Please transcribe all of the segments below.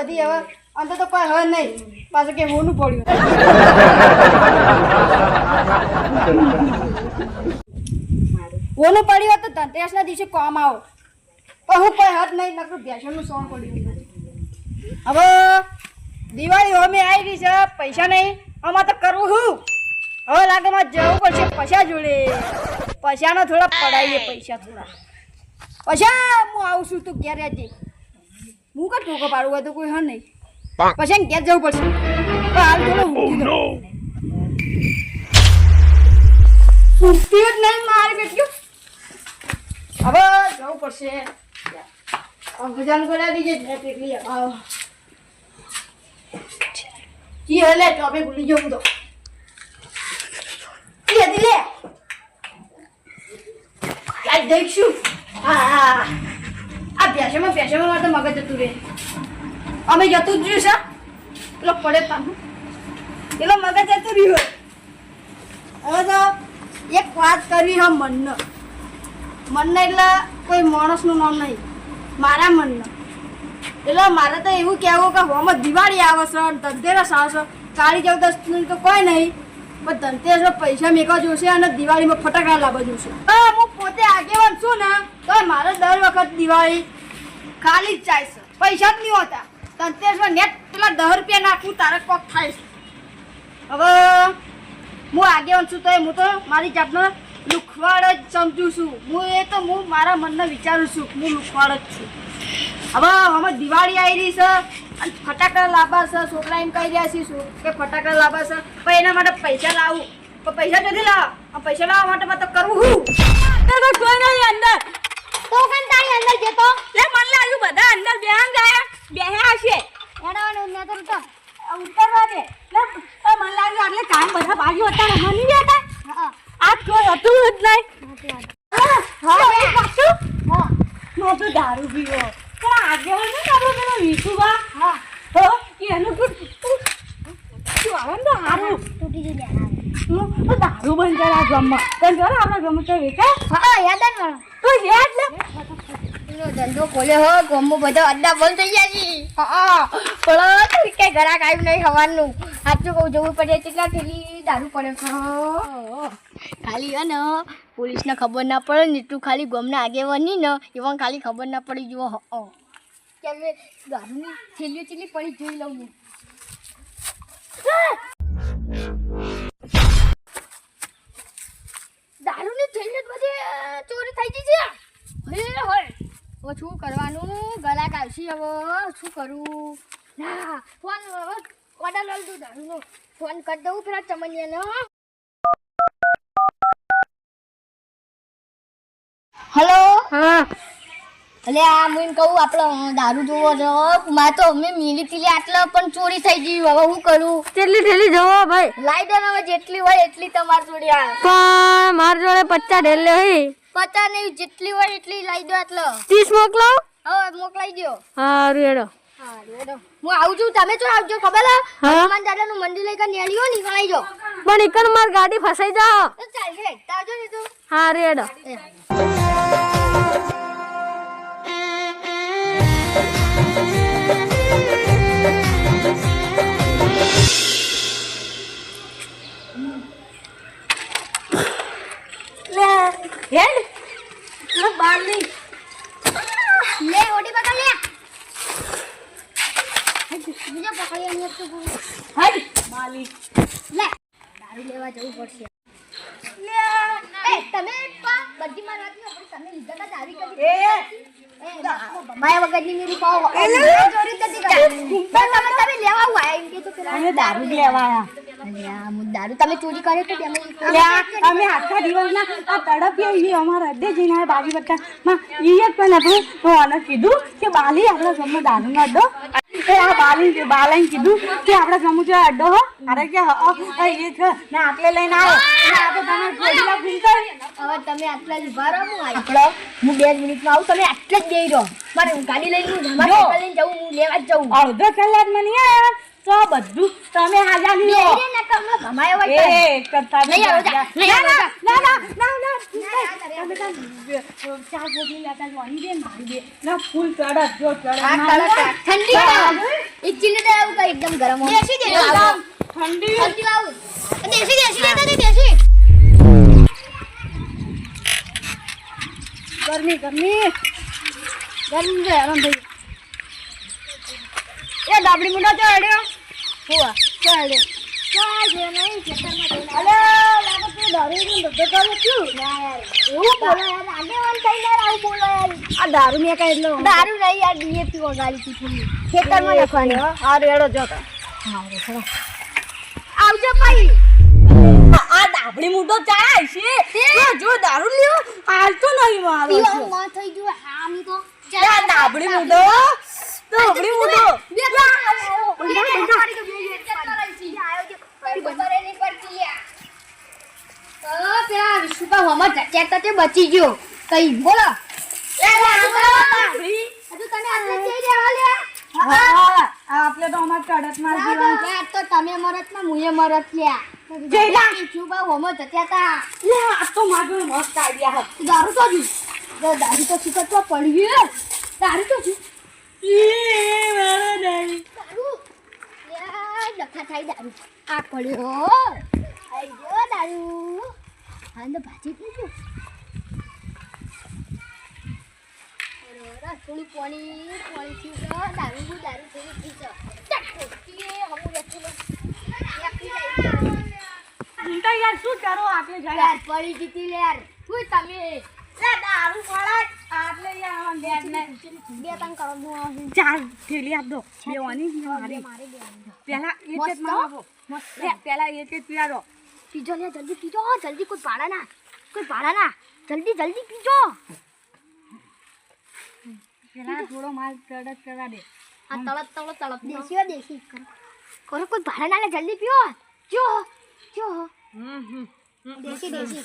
વધી હવે અંતે તો કોઈ હવે નહીં. પાછું કે હોનું પડ્યું હોનું પડ્યું હતું ધનતેરસના દિવસે કોમ આવો. પણ હું કોઈ હદ નહીં નકરું ભેસણનું સોણ પડ્યું હવે દિવાળી હવે આવી ગઈ છે પૈસા નહીં. આમાં તો કરવું હું. હવે લાગે માં જવું પડશે પૈસા જોડે. પૈસાનો થોડા પડાવીએ પૈસા થોડા. પૈસા હું આવું છું તું ઘેર રહેજે. હું કા ટોકો પાડું હોય તો કોઈ હા નહીં. પછી ઘેર જવું પડશે. હાલ થોડો ઊંઘતી જ નહીં મારી બેટ્યું હવે જવું પડશે. ભજન કરાવી દીજે ને પેટલી જી હલે ટોપે ભૂલી જવું તો. લે દી લે. દેખશું હા હા. ભેસામાં ભેસામાં મારે તો મગજ જતું રહે અમે જતું જ રહ્યું છે. પેલો પડે પાછું. પેલો મગજ જતું રહ્યું હવે તો એક વાત કરવી હા મનનો. મનને એટલે કોઈ માણસનું નામ નહીં. મારા મનનો. એટલે મારે તો એવું કહેવું કે હોમાં દિવાળી આવે છે ધનતેરસ આવશે કાળી ચૌદસ તો કોઈ નહીં. પણ ધનતેરસ પૈસા મેકવા જોશે અને દિવાળીમાં ફટાકડા લાવવા જોશે હું પોતે આગેવાન છું ને, તો મારે દર વખત દિવાળી ખાલી જ જાય છે. પૈસા જ નહીં હોતા. ધનતેરસમાં નેટ પેલા દસ રૂપિયા નાખું તારે કોક થાય છે. હવે હું આગેવાન છું તો હું તો મારી જાતનો લુખવાડ જ સમજું છું. હું એ તો હું મારા મનને વિચારું છું હું લુખવાડ જ છું. હવે હવે દિવાળી આવી રહી છે અને ફટાકડા લાવવા છે. છોકરા એમ કહી રહ્યા છે શું કે ફટાકડા લાવવા છે? પણ એના માટે પૈસા લાવું. પણ પૈસા નથી લાવ પૈસા લાવવા માટે તો કરવું હું અંદર કોઈ નહીં અંદર. તો કન તારી અંદર જતો લે મન લાગ્યું બધા અંદર બેહાન ગયા બેહ્યા હશે. એડાવાનું ને તો તો ઉતરવા દે. લે મન લાગ્યું એટલે કામ બધા બાજુ હતા ને મની બેઠા હા આ કોઈ હતું જ નહીં. હા એ પાછું હા મેં તો દારૂ પીવો. પણ આગેવાન ને આપણો પેલો વિસુબા હા હો. એનું કોઈ શું આવે ને તો હારું. તૂટી ગયું ગયા હું તો દારૂ બંધ કર્યા ગમમાં તને જો આપણા ગમ તો વેચાય હા યાદ આવે તો યાદ એનો ધંધો ખોલે હો ગોમો બધા અડ્ડા બંધ થઈ ગયા છે. હા પણ કઈ ઘરાક આવ્યું નહીં હવાનું સાચું કહું જવું પડે કેટલા થેલી દારૂ પડે. છે ખાલી હે ને પોલીસને ખબર ના પડે ને તું ખાલી ગોમના આગેવાની ને એવા ખાલી ખબર ના પડી જુઓ. હ કેમ દારૂની થેલીઓ ચેલી પડી જોઈ લઉં દારૂની થેલીઓ તો બધી ચોરી થઈ ગઈ છે? હે હોય હવે શું કરવાનું? ગળા કાઢશી હવે. શું કરું? ના ફોન ઓર્ડર લઈ દઉં દારૂનો. ફોન કરી દઉં પેલા ચમનિયાનો હલો? હા. અલે આ હું કહું આપણો દારૂ જોવો છો. માં તો અમે મિલી તીલી આટલા પણ ચોરી થઈ ગઈ. હવે હું કરું? કેટલી ઢેલી જવો ભાઈ. લાઈ દે હવે જેટલી હોય એટલી તમાર જોડે આ પણ માર જોડે પચાસ ઢેલે હોય. પતા નહીં જેટલી હોય એટલી લાઈ દો આટલો. ત્રીસ મોકલો હવે મોકલાઈ દો હા રેડો હું આવું છું તમે જો આવજો ખબર હનુમાન હા. હનુમાન દાદાનું મંદિર લઈ કરીને ને નીકળાઈ જો પણ એકન માર ગાડી ફસાઈ જાઓ. ચાલશે આવજો ને તું. હારું હેડો. હેડ લે બારની લે ઓડી પકડ લે. બીજો પકડી અહીંયા તું હેડ બાલી લે દારૂ લેવા જવું પડશે. એ તમે બધી મારવાથી તમે લીધા તા દારૂ કદી એ આવું આખા દિવસના આ અમારા અડ્ડે જઈને આ માં ઈ જ પણ હતું તો આને કીધું કે બાલી આપણા દારૂ દારૂનો અડ્ડો એ આ બાલી છે કીધું કે આપણા જે અડ્ડો હો. અરે કે એ. ને આટલે લઈને આવો. તમે હવે તમે આટલા જ ઊભા રહો હું આટલો હું બે મિનિટમાં આવું તમે આટલે જ બેહી રહો. મારે ગાડી લઈને હું મારે લઈને જવું હું લેવા જ જવું. અડધો કલાકમાં નહીં આયા તો બધું તમે હાજા લ્યો મેરે ને કમલો ભમાયો હોય એ કરતા લઈ આવો જા, લઈ આવો જા. ના ના ના ના તમે તાર ચાર પોટલી લેતા જો દે મારી દે ના ફૂલ ચડત જો ચડત આ મારી કડક છે. ઠંડી એક ચીની દે આવું કઈ એકદમ ગરમ હોય. દેશી દેશી લાવો. ઠંડી. ઠંડી લાવો. દેશી દેશી લેતા દે દેશી ગરમી ગરમી. ગરમી આરામ થઈ. એ ડાબડી મુંડા ચો હેડ્યો? હુઆ ચો તું દારૂ મેં કઈ એટલો દારૂ નહીં યાર ડીએપી વગાડી તી થોડી ખેતરમાં લખવાની હા રેડો જો આવજો ભાઈ. આ ડાબડી મૂઠો ચાય છે. જો દારૂ લ્યો. હાલ નહીં મારો. થઈ ગયું તો. આ ડાબડી મૂઠો ડાબડી મૂઠો બચી ગયો કઈ બોલો આપણે તો અમાર કડકમાં જીવન તો તમે મરત ના મુએ મરત લ્યા જયલા. શુભા હોમો જત્યા તા લે આ તો મારો મસ્ત આઈડિયા તું દારૂ તો જી દારૂ તો શીખત તો પડી ગયો દારૂ તો જી નહીં દારૂ આ પડ્યો આઈ ગયો દારૂ હા તો ભાજી થઈ ગયો થોડું પાણી પાણી થી દારૂ દારૂ થોડું પી. તો યાર શું કરો આપણે યાર, પડી જીતી યાર હું તમે બે પીજો જલ્દી પીજો જલ્દી કોઈ ભાડા જલ્દી જલ્દી પીજો પેલા થોડો માલ કડક કરા દે આ તળત તળત તળપ દેશી દેશી. કરો કોઈ ભાડા ના જલ્દી પીઓ. જો જો. હમ હમ. દેશી દેશી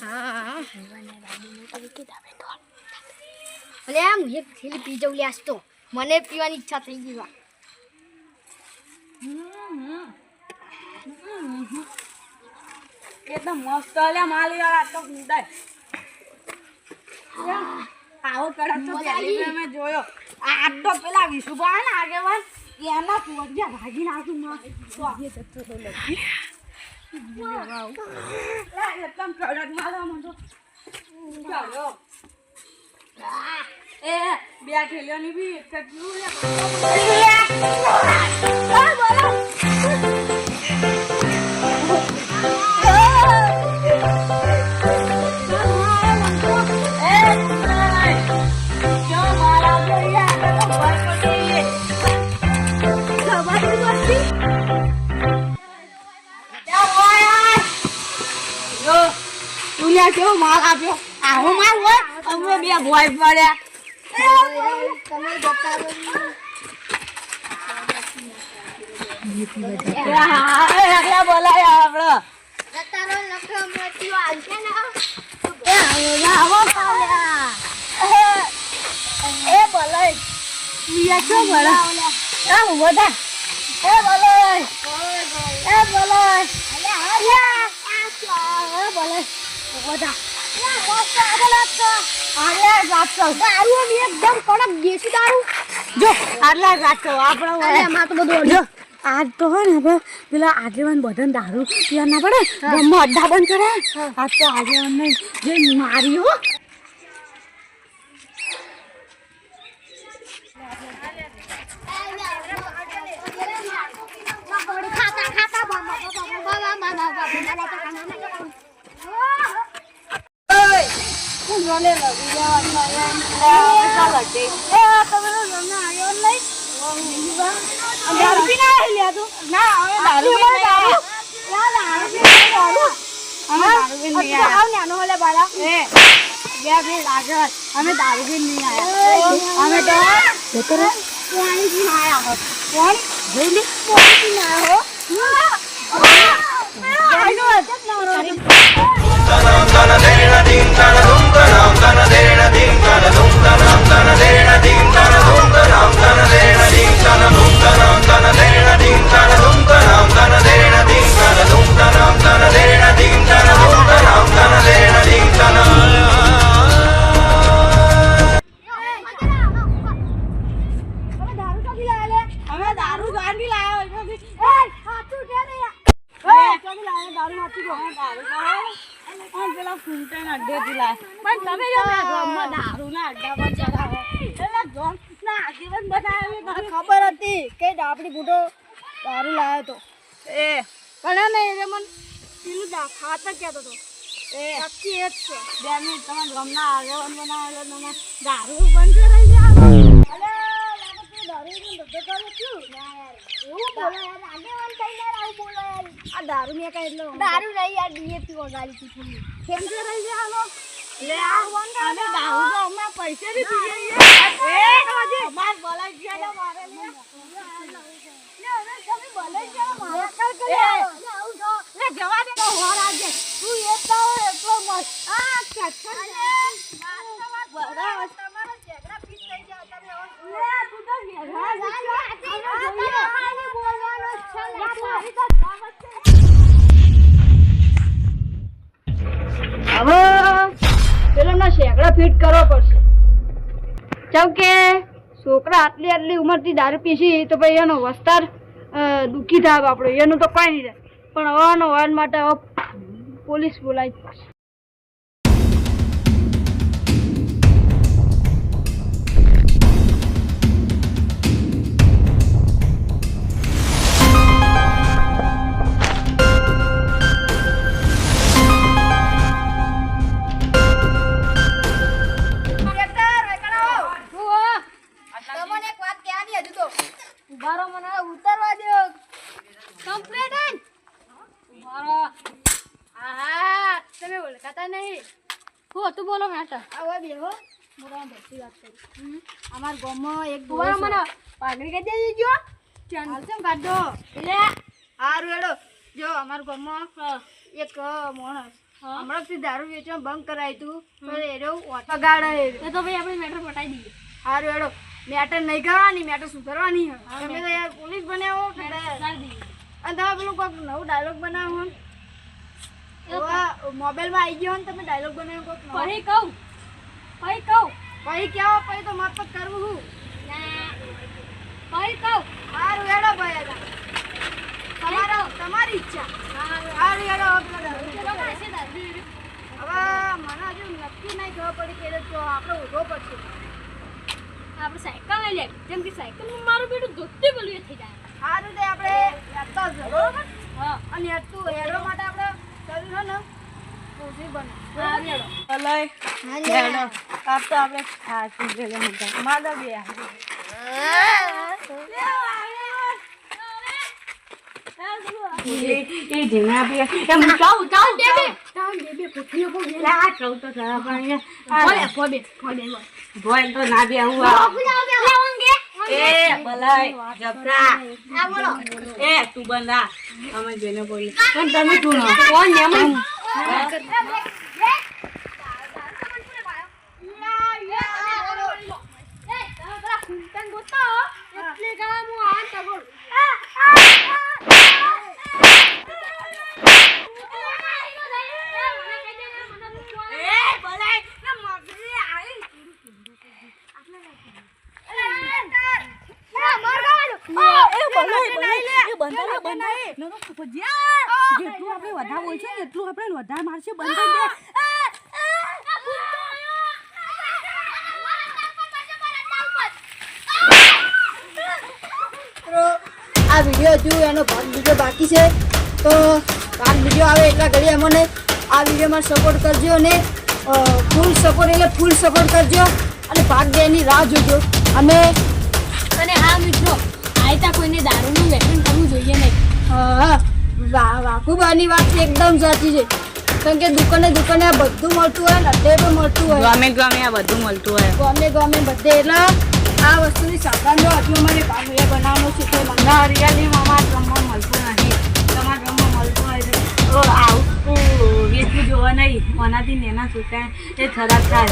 અલે એક થેલી પી જવું લ્યાસ તો મને પીવાની ઈચ્છા થઈ ગઈ વા એકદમ મસ્ત અલ્યા માલ આ તો કુંડાય આવો કડક તો પહેલી મેં જોયો આ તો પેલા વિશુભા ને આગેવાન એના પોજ્યા ભાગી આવતું માં આજે જતો તો લગી લે, એકદમ કડક માલ આમ તો ચાલો એ બે ઠેલીઓની બી એક જ જોયું તુલિયા કેવો માલ આપ્યો. આવો માલ હોય અમે બે ભોય પડ્યા. પાડ્યા એ બોલા એ થા એ બોલાય. બધું આજ તો હોય ને પેલા આગેવાન બધાને દારૂ પીવા ના પડે ગમો અડ્ડા બંધ કરે આજ તો આગેવાન ને જે મારી હો ખાતા ખાતા બાબા બાબા બાબા બાબા દારૂ પીને આવ્યા લ્યા તું ના અમે દારૂ બે નહીં આવ્યા અમે તો પાણી પીને આવ્યા હોત કોણ આવ્યો Dana પેલા ફૂંટાના અડ્ડેથી લાય. પણ તમે જો આ ગામમાં દારૂના અડ્ડા પર ચડાવો. એટલે ગામના બનાવે મને ખબર હતી કે ડાપડી બુટો દારૂ લાવ્યો તો. એ. પણ એને એ મને પેલું ખાતર કહેતો હતો. એ. નક્કી એ જ છે. બે મિનિટ તમારા ગામના આગેવાન બનાવેલો તમે દારૂ બંધ રહી લાગે તું દારૂ ધંધો કરે છું એવું બોલો આગેવાન થઈને આ દારૂ ને કઈ એટલે દારૂ નહીં યાર ડીએપી વગાડી તી થોડી. કેમ કે રહી જાનો લે આ અને દારૂ તો હમણાં પૈસેથી પી જઈએ એ અમાર બોલાઈ ગયા ને મારે લે. લે જવા દે. તો હોર આજે. તું એ તો એટલો મસ્ત. આ કચ્છા લે તું તો ઘેરા હવે આટલી આટલી ઉંમરથી દારૂ પીસી તો પછી એનો વસ્તાર દુઃખી થાય આપણો. એનું તો કાંઈ નહીં થાય. પણ હવાનો વાન માટે પોલીસ બોલાવી ભરતી વાત કરી અમાર ગામમાં એક ઉભારો મને પાઘડી કહી દેજો જો. ચાલ. કેમ કાઢો એટલે હારું એડો જો અમાર ગામમાં એક માણસ. હમણાંથી દારૂ વેચવા બંધ કરાય તું. પણ એરો ઓટો ગાડે તો તો ભાઈ આપણે મેટર પટાઈ દઈએ. હારું એડો મેટર નહીં કરવાની મેટર સુધારવાની તમે તો યાર પોલીસ બનાવો અને તમે પેલું કોઈક નવું ડાયલોગ બનાવો. મોબાઈલમાં આવી ગયો ને તમે ડાયલોગ બનાવ્યો કોઈક ફરી કહું. ફરી કહું. પછી કેવો પછી તો મત કરવું હું. પછી કહું. હારું હેડો ભાઈ હતા તમારો તમારી ઈચ્છા. પાસે દારૂ હવે મને હજુ નક્કી નહીં ખબર પડી કે તો આપણે ઊભો પડશે. આપણે સાયકલ લઈ લે જેમ કે સાયકલમાં મારું બેટું ધોતે બોલ્યું થઈ જાય. સારું તે આપણે હેડતા જ બરોબર? હા. અને હેડતું હેડવા માટે આપણે કર્યું છે ને? હા, ગયેલા બે આ. એ ચાવ લે આ ચાવ તો ખરા પણ અહીંયા. ફોબે ફોબે ભોય તો ના બે હું એ જબરા. તું બંધા અમે જેને બોલી. પણ તમે તું ના કોણ ને એમ એટલું આપણે વધારે મારશે બંધ કરી દે. આ! વીડિયો હજુ એનો ભાગ બીજો બાકી છે. તો ભાગ બીજો આવે એટલા ઘડી અમને. આ વિડીયોમાં સપોર્ટ કરજો અને ફૂલ સપોર્ટ એટલે ફૂલ સપોર્ટ કરજો. અને ભાગ બેની રાહ જોજો. અને અને હા મિત્રો આયતા કોઈને દારૂનું વ્યસન કરવું જોઈએ નહીં. હા. વા- આની વાત એકદમ સાચી છે. કારણ કે દુકાને દુકાને આ બધું મળતું હોય ને અડધે પણ મળતું હોય. ગામે ગમે આ બધું મળતું હોય. ગામે ગમે બધે. એટલે આ વસ્તુની સાવધાન જો અમારે પાસે એ બનાવવાનો છે તો મને હરિયાળી મામા જમવા મળતું નથી. તમારા જમવા મળતું હોય તો આવું. વેચવું જોવા નહીં. મનાથી નેના છૂટાય એ ખરાબ થાય.